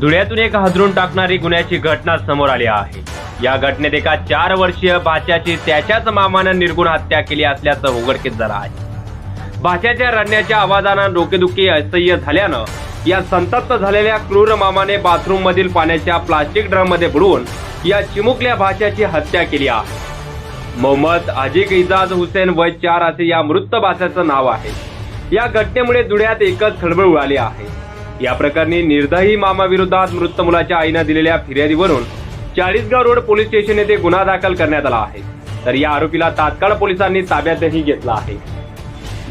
धुळ्यातून एक हदरून टाकणारी गुन्ह्याची घटना समोर आली आहे. या घटनेत एका चार वर्षीय भाच्याची त्याच्याच मामानं निर्गुण हत्या केली असल्याचं उघडकीस झालं आहे. भाच्याच्या रडण्याच्या आवाजानं डोकेदुखी असह्य झाल्यानं या संतप्त झालेल्या क्रूर मामाने बाथरूम मधील पाण्याच्या प्लास्टिक ड्रममध्ये बुडवून या चिमुकल्या भाच्याची हत्या केली आहे. मोहम्मद अजिक इजाज हुसेन वय चार असे या मृत भाच्याचं नाव आहे. या घटनेमुळे धुळ्यात एकच खळबळ उडाली आहे. या प्रकरणी निर्दयी मामाविरोधात मृत मुलाच्या आईनं दिलेल्या फिर्यादीवरून चाळीसगाव रोड पोलीस स्टेशन येथे गुन्हा दाखल करण्यात आला आहे. तर या आरोपीला तात्काळ पोलिसांनी ताब्यातही घेतला आहे.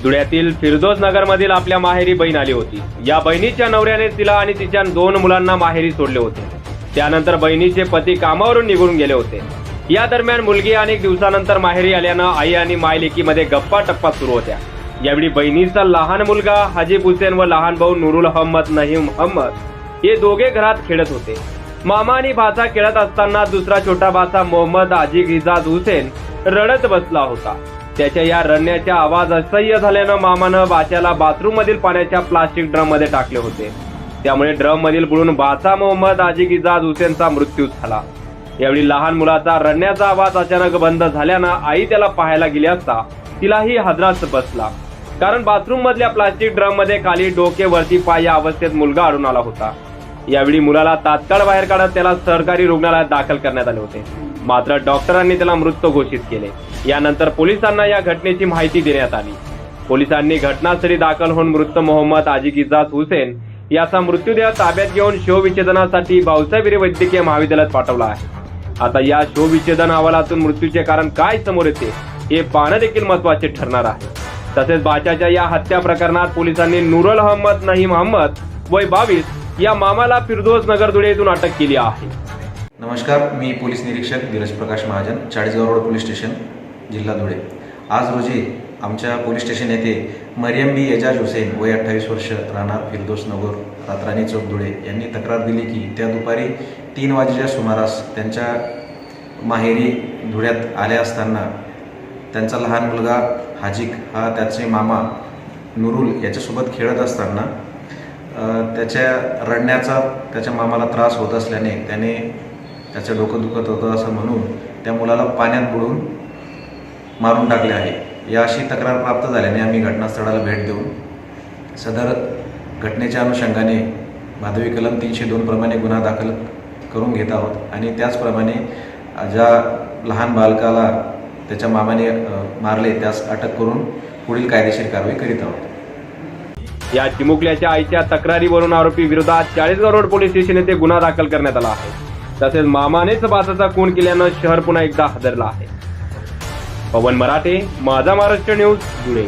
धुळ्यातील फिरदोस नगरमधील आपल्या माहेरी बहीण आली होती. या बहिणीच्या नवऱ्याने तिला आणि तिच्या दोन मुलांना माहेरी सोडले होते. त्यानंतर बहिणीचे पती कामावरून निघून गेले होते. या दरम्यान मुलगी अनेक दिवसानंतर माहेरी आल्यानं आई आणि मायलेकीमध्ये गप्पा टप्पा सुरू होत्या. यावेळी बहिणीचा लहान मुलगा हाजीब हुसेन व लहान भाऊ नुरुल अहमद नहीम अहमद हे दोघे घरात खेळत होते. मामा आणि भाचा खेळत असताना दुसरा छोटा भाचा मोहम्मद आजिक इजाज हुसेन रडत बसला होता. त्याच्या या रडण्याचा आवाज असह्य झाल्यानं मामानं बाच्याला बाथरूम मधील पाण्याच्या प्लास्टिक ड्रममध्ये टाकले होते. त्यामुळे ड्रम मधील बुडून बाचा मोहम्मद आजिक गिजाज हुसेनचा मृत्यू झाला. यावेळी लहान मुलाचा रडण्याचा आवाज अचानक बंद झाल्यानं आई त्याला पाहायला गेली असता तिलाही हादराच बसला. कारण बाथरूम मधल्या प्लास्टिक ड्रममध्ये खाली डोके वरती पाय या अवस्थेत मुलगा आढळून आला होता. यावेळी मुलाला तात्काळ बाहेर काढत त्याला सरकारी रुग्णालयात दाखल करण्यात आले होते. मात्र डॉक्टरांनी त्याला मृत घोषित केले. यानंतर पोलिसांना या घटनेची माहिती देण्यात आली. पोलिसांनी घटनास्थळी दाखल होऊन मृत मोहम्मद आजिकिजाज हुसेन याचा मृत्यूदेह ताब्यात घेऊन शवविच्छेदनासाठी भाऊसाहेब वैद्यकीय महाविद्यालयात पाठवला आहे. आता या शोविच्छेदन अहवालातून मृत्यूचे कारण काय समोर येते हे पाहणं देखील महत्त्वाचे ठरणार आहे. तसेच बाच्याच्या या हत्या प्रकरणात पोलिसांनी नुरल अहमद नहीम अहमद वय बावीस या मामाला फिरदोस नगर धुळे येथून अटक केली आहे. नमस्कार मी पोलीस निरीक्षक Dheeraj Prakash Mahajan Chalisgaon road police station जिल्हा धुळे. आज रोजी आमच्या पोलीस स्टेशन येथे मरियम बी एजाज हुसेन वय अठ्ठावीस वर्ष राहणार फिरदोस नगर रात्राणी चौक धुळे यांनी तक्रार दिली की त्या दुपारी तीन वाजेच्या सुमारास त्यांच्या माहेरी धुळ्यात आल्या असताना त्यांचा लहान मुलगा हाजिक हा त्याचे मामा नुरुल याच्यासोबत खेळत असताना त्याच्या रडण्याचा त्याच्या मामाला त्रास होत असल्याने त्याने त्याचं डोकं दुखत होतं असं म्हणून त्या मुलाला पाण्यात बुडून मारून टाकले आहे. या अशी तक्रार प्राप्त झाल्याने आम्ही घटनास्थळाला भेट देऊन सदर घटनेच्या अनुषंगाने माधवी कलम तीनशे दोन प्रमाणे गुन्हा दाखल करून घेत आहोत आणि त्याचप्रमाणे ज्या लहान बालकाला त्याच्या मामाने मारले त्यास अटक करून पुढील कायदेशीर कारवाई करीत आहोत. या चिमुकल्याच्या आईच्या तक्रारीवरून आरोपी विरोधात चाळीसगाव रोड पोलीस स्टेशन येथे गुन्हा दाखल करण्यात आला आहे. तसेच मामानेच बासाचा खून केल्यानं शहर पुन्हा एकदा हादरला आहे. पवन मराठे माझा महाराष्ट्र न्यूज धुळे